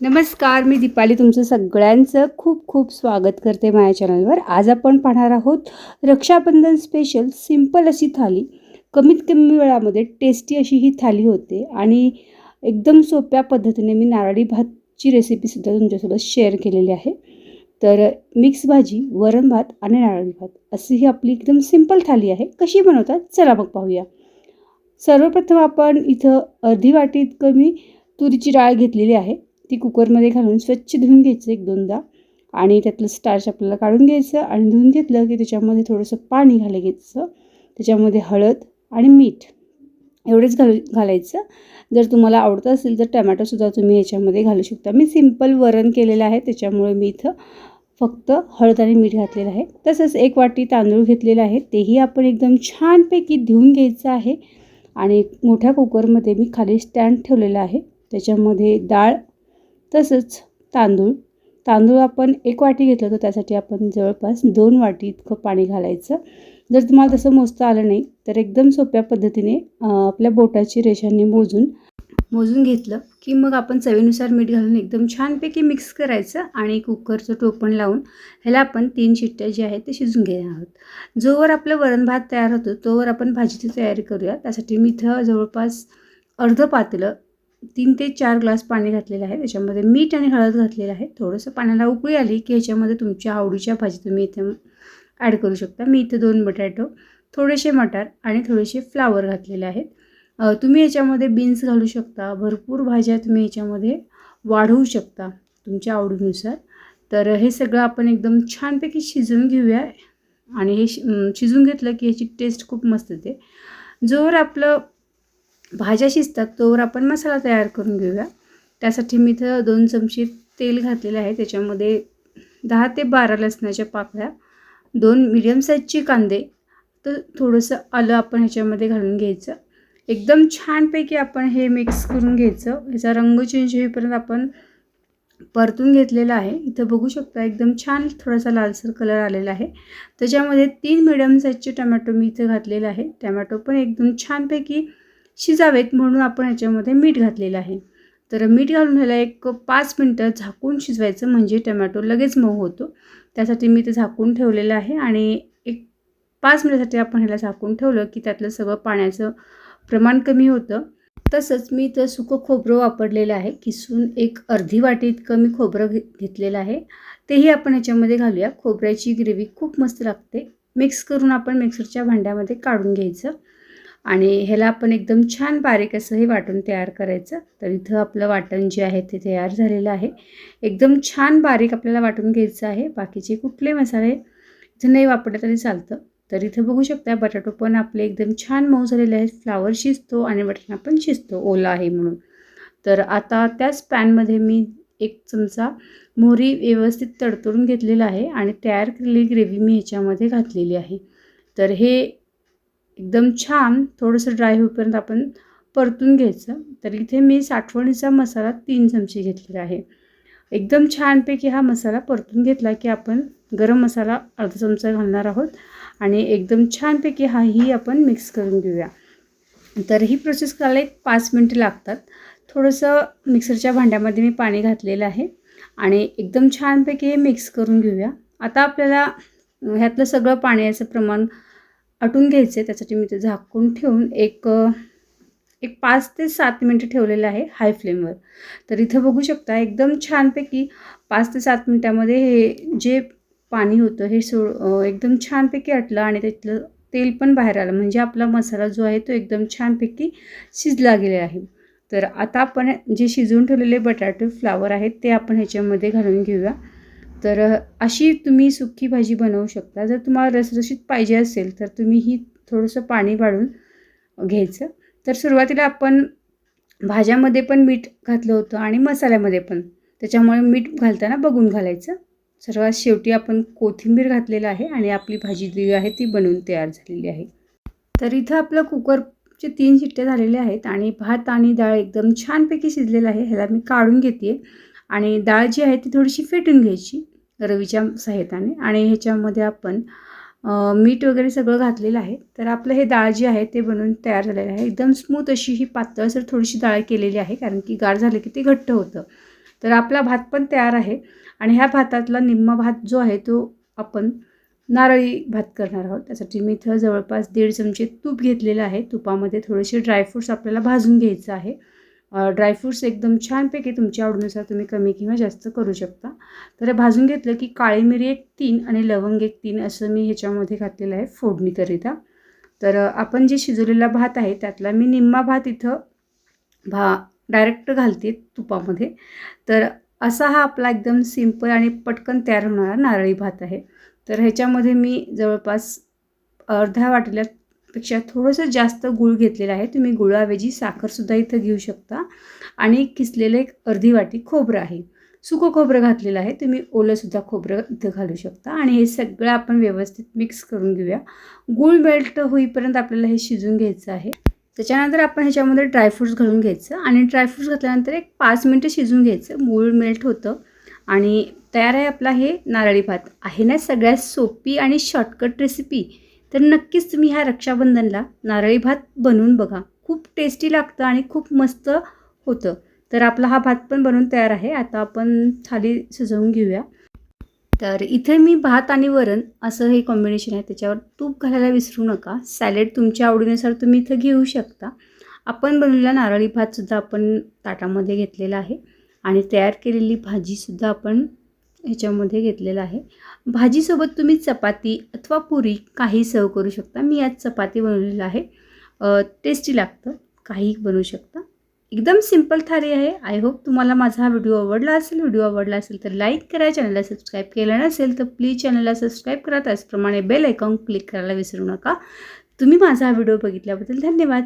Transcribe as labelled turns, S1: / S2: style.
S1: नमस्कार मी दीपाली. तुमचं सगळ्यांचं खूप खूप स्वागत करते माझ्या चॅनलवर. आज आपण पाहणार आहोत रक्षाबंधन स्पेशल सिंपल अशी थाली. कमीत कमी वेळामध्ये टेस्टी अशी ही थाली होते आणि एकदम सोप्या पद्धतीने मी नारळी भातची रेसिपीसुद्धा तुमच्यासोबत शेअर केलेली आहे. तर मिक्स भाजी वरण भात आणि नारळी भात अशी ही आपली एकदम सिंपल थाली आहे. कशी बनवतात? चला मग पाहूया. सर्वप्रथम आपण इथं अर्धी वाटी इतकं तुरीची डाळ घेतलेली आहे. ती कुकरमध्ये घालून स्वच्छ धुवून घ्यायचं एक दोनदा. आणि त्यातलं स्टार्च आपल्याला काढून घ्यायचं आणि धुवून घेतलं की त्याच्यामध्ये थोडंसं पाणी घालायचं त्याच्यामध्ये हळद आणि मीठ एवढेच घालू घालायचं. जर तुम्हाला आवडतं असेल तर टमॅटोसुद्धा तुम्ही याच्यामध्ये घालू शकता. मी सिंपल वरण केलेलं आहे. त्याच्यामुळे मी इथं फक्त हळद आणि मीठ घातलेलं आहे. तसंच एक वाटी तांदूळ घेतलेला आहे. तेही आपण एकदम छानपैकी धुवून घ्यायचं आहे. आणि मोठ्या कुकरमध्ये मी खाली स्टँड ठेवलेला आहे. त्याच्यामध्ये डाळ तसंच तांदूळ. तांदूळ आपण एक वाटी घेतलं तर त्यासाठी आपण जवळपास दोन वाटी इतकं पाणी घालायचं. जर तुम्हाला तसं मोजता आलं नाही तर एकदम सोप्या पद्धतीने आपल्या बोटाची रेषांनी मोजून मोजून घेतलं की मग आपण चवीनुसार मीठ घालून एकदम छानपैकी मिक्स करायचं आणि कुकरचं टोपण लावून ह्याला आपण तीन शिट्ट्या जे आहेत ते शिजून घेणार आहोत. जोवर आपलं वरण भात तयार होतो तोवर आपण भाजीची तयारी करूया. त्यासाठी मी इथं जवळपास अर्धं पातलं तीन ते चार ग्लास पाणी घातलेलं आहे. त्याच्यामध्ये मीठ आणि हळद घातलेलं आहे. थोडंसं पाण्याला उकळी आली की ह्याच्यामध्ये तुमच्या आवडीच्या भाजी तुम्ही इथे ॲड करू शकता. मी इथे दोन बटाटो थोडेसे मटार आणि थोडेसे फ्लावर घातलेले आहेत. तुम्ही याच्यामध्ये बीन्स घालू शकता. भरपूर भाज्या तुम्ही याच्यामध्ये वाढवू शकता तुमच्या आवडीनुसार. तर हे सगळं आपण एकदम छानपैकी शिजवून घेऊया. आणि हे शिजून घेतलं की ह्याची टेस्ट खूप मस्त येते. जोवर आपलं भाज्या शिजतात तोवर आपण मसाला तयार करून घेऊया. त्यासाठी मी इथं दोन चमचे तेल घातलेलं आहे. त्याच्यामध्ये दहा ते बारा लसणाच्या पाकळ्या दोन मिडियम साईजचे कांदे तर थोडंसं आलं आपण ह्याच्यामध्ये घालून घ्यायचं. एकदम छानपैकी आपण हे मिक्स करून घ्यायचं. ह्याचा रंग चेंज होईपर्यंत आपण परतून घेतलेला आहे. इथं बघू शकता एकदम छान थोडासा लालसर कलर आलेला आहे. त्याच्यामध्ये तीन मिडियम साईजचे टमॅटो मी इथं घातलेलं आहे. टमॅटो पण एकदम छानपैकी शिजावेत म्हणून आपण ह्याच्यामध्ये मीठ घातलेलं आहे. तर मीठ घालून ह्याला एक पाच मिनटं झाकून शिजवायचं म्हणजे टमॅटो लगेच मऊ होतो. त्यासाठी मी ते झाकून ठेवलेलं आहे आणि एक पाच मिनटासाठी आपण ह्याला झाकून ठेवलं की त्यातलं सगळं पाण्याचं प्रमाण कमी होतं. तसंच मी इथं सुकं खोबरं वापरलेलं आहे. किसून एक अर्धी वाटी इतकं मी खोबरं घे घेतलेलं आहे. तेही आपण ह्याच्यामध्ये घालूया. खोबऱ्याची ग्रेव्ही खूप मस्त लागते. मिक्स करून आपण मिक्सरच्या भांड्यामध्ये काढून घ्यायचं. आणि ह्याला आपण एकदम छान बारीक असं हे वाटण तयार करायचं. तर इथं आपलं वाटण जे आहे ते तयार झालेलं आहे. एकदम छान बारीक आपल्याला वाटून घ्यायचं आहे. बाकीचे कुठले मसाले इथं नाही वापरले तरी चालतं. तर इथं बघू शकता बटाटो पण आपले एकदम छान मऊ झालेले आहेत. फ्लावर शिजतो आणि बटाटा पण शिजतो ओला आहे म्हणून. तर आता त्याच पॅनमध्ये मी एक चमचा मोहरी व्यवस्थित तडतडून घेतलेला आहे आणि तयार केलेली ग्रेव्ही मी ह्याच्यामध्ये घातलेली आहे. तर हे एकदम छान थोडंसं ड्राय होईपर्यंत आपण परतून घ्यायचं. तर इथे मी साठवणीचा मसाला तीन चमचे घेतलेला आहे. एकदम छानपैकी हा मसाला परतून घेतला की आपण गरम मसाला अर्धा चमचा घालणार आहोत. आणि एकदम छानपैकी हाही आपण मिक्स करून घेऊया. तर ही प्रोसेस करायला एक पाच मिनटं लागतात. थोडंसं मिक्सरच्या भांड्यामध्ये मी पाणी घातलेलं आहे. आणि एकदम छानपैकी हे मिक्स करून घेऊया. आता आपल्याला ह्यातलं सगळं पाण्याचं प्रमाण आटून घ्यायचं आहे त्यासाठी मी ते झाकून ठेवून एक एक पाच ते सात मिनटं ठेवलेलं आहे हाय फ्लेमवर तर इथं बघू शकता एकदम छानपैकी पाच ते सात मिनटामध्ये हे जे पाणी होतं हे सो एकदम छानपैकी आटलं आणि त्यातलं तेल पण बाहेर आलं. म्हणजे आपला मसाला जो आहे तो एकदम छानपैकी शिजला गेला आहे. तर आता आपण जे शिजवून ठेवलेले बटाटे फ्लावर आहेत ते आपण ह्याच्यामध्ये घालून घेऊया. तर अशी तुम्ही सुकी भाजी बनवू शकता. जर तुम्हाला रसरशीत पाहिजे असेल तर तुम्ही ही थोडंसं पाणी वाढून घ्यायचं. तर सुरुवातीला आपण भाज्यामध्ये पण मीठ घातलं होतं आणि मसाल्यामध्ये पण. त्याच्यामुळे मीठ घालताना बघून घालायचं. सर्वात शेवटी आपण कोथिंबीर घातलेलं आहे आणि आपली भाजी जी आहे ती बनवून तयार झालेली आहे. तर इथं आपलं कुकरचे तीन शिट्ट्या झालेल्या आहेत आणि भात आणि डाळ एकदम छानपैकी शिजलेलं आहे. ह्याला मी काढून घेते. आणि डाळ जी आहे ती थोडीशी फेटून घ्यायची रवीच्या सहायताने आणि ह्याच्यामध्ये आपण मीठ वगैरे सगळं घातलेलं आहे. तर आपलं हे डाळ जी आहे ते बनवून तयार झालेलं आहे. एकदम स्मूथ अशी ही पातळसर थोडीशी डाळ केलेली आहे कारण की गार झालं की ते घट्ट होतं. तर आपला भात पण तयार आहे आणि ह्या भातातला निम्मा भात जो आहे तो आपण नारळी भात करणार आहोत. त्यासाठी मी इथं जवळपास दीड चमचे तूप घेतलेलं आहे. तुपामध्ये थोडेसे ड्रायफ्रूट्स आपल्याला भाजून घ्यायचं आहे. ड्रायफ्रूट्स एकदम छानपैकी तुमच्या आवडीनुसार तुम्ही कमी किंवा जास्त करू शकता. तर भाजून घेतलं की काळी मिरी एक तीन आणि लवंग एक तीन असं मी ह्याच्यामध्ये घातलेलं आहे फोडणीकरिता. तर आपण जे शिजवलेला भात आहे त्यातला मी निम्मा भात इथं भा डायरेक्ट घालते तुपामध्ये. तर असा हा आपला एकदम सिंपल आणि पटकन तयार होणारा नारळी भात आहे. तर ह्याच्यामध्ये मी जवळपास अर्ध्या पेक्षा थोडंसं जास्त गूळ घेतलेला आहे. तुम्ही गुळाऐवजी साखरसुद्धा इथं घेऊ शकता. आणि किसलेलं एक अर्धी वाटी खोबरं आहे. सुकं खोबरं घातलेलं आहे. तुम्ही ओलंसुद्धा खोबरं इथं घालू शकता. आणि हे सगळं आपण व्यवस्थित मिक्स करून घेऊया. गूळ मेल्ट होईपर्यंत आपल्याला हे शिजून घ्यायचं आहे. त्याच्यानंतर आपण ह्याच्यामध्ये ड्रायफ्रूट्स घालून घ्यायचं. आणि ड्रायफ्रूट्स घातल्यानंतर एक पाच मिनटं शिजून घ्यायचं. गूळ मेल्ट होतं. आणि तयार आहे आपला हे नारळी भात. आहे ना सगळ्यात सोपी आणि शॉर्टकट रेसिपी तर नक्कीच तुम्ही ह्या रक्षाबंधनला नारळी भात बनवून बघा. खूप टेस्टी लागतं आणि खूप मस्त होतं. तर आपला हा भात पण बनवून तयार आहे. आता आपण थाली सजवून घेऊया. तर इथे मी भात आणि वरण असं हे कॉम्बिनेशन आहे. त्याच्यावर तूप घालायला विसरू नका. सॅलेड तुमच्या आवडीनुसार तुम्ही इथं घेऊ शकता. आपण बनवलेला नारळी भातसुद्धा आपण ताटामध्ये घेतलेला आहे. आणि तयार केलेली भाजीसुद्धा आपण ह्याच्यामध्ये घेतलेलं आहे. भाजीसोबत तुम्ही चपाती अथवा पुरी काही सर्व करू शकता. मी आज चपाती बनवलेलं आहे. टेस्टी लागतं. काही बनवू शकता. एकदम सिंपल थाळी आहे. आय होप तुम्हाला माझा हा व्हिडिओ आवडला असेल. व्हिडिओ आवडला असेल तर लाईक करा. चॅनलला सबस्क्राईब केलं नसेल तर प्लीज चॅनलला सबस्क्राईब करा. त्याचप्रमाणे बेल आयकॉन क्लिक करायला विसरू नका. तुम्ही माझा हा व्हिडिओ बघितल्याबद्दल धन्यवाद.